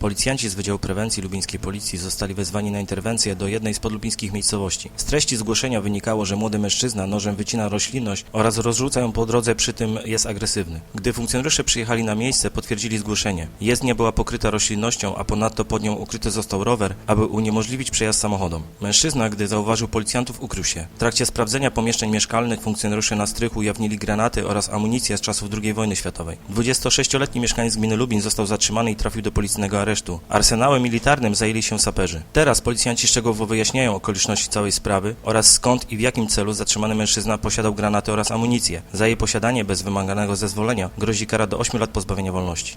Policjanci z Wydziału Prewencji Lubińskiej Policji zostali wezwani na interwencję do jednej z podlubińskich miejscowości. Z treści zgłoszenia wynikało, że młody mężczyzna nożem wycina roślinność oraz rozrzuca ją po drodze, przy tym jest agresywny. Gdy funkcjonariusze przyjechali na miejsce, potwierdzili zgłoszenie. Jezdnia była pokryta roślinnością, a ponadto pod nią ukryty został rower, aby uniemożliwić przejazd samochodom. Mężczyzna, gdy zauważył policjantów, ukrył się. W trakcie sprawdzenia pomieszczeń mieszkalnych funkcjonariusze na strych ujawnili granaty oraz amunicję z czasów II wojny światowej. 26-letni mieszkaniec gminy Lubin został zatrzymany i trafił do policyjnego aresztu. Arsenałem militarnym zajęli się saperzy. Teraz policjanci szczegółowo wyjaśniają okoliczności całej sprawy oraz skąd i w jakim celu zatrzymany mężczyzna posiadał granaty oraz amunicję. Za jej posiadanie bez wymaganego zezwolenia grozi kara do 8 lat pozbawienia wolności.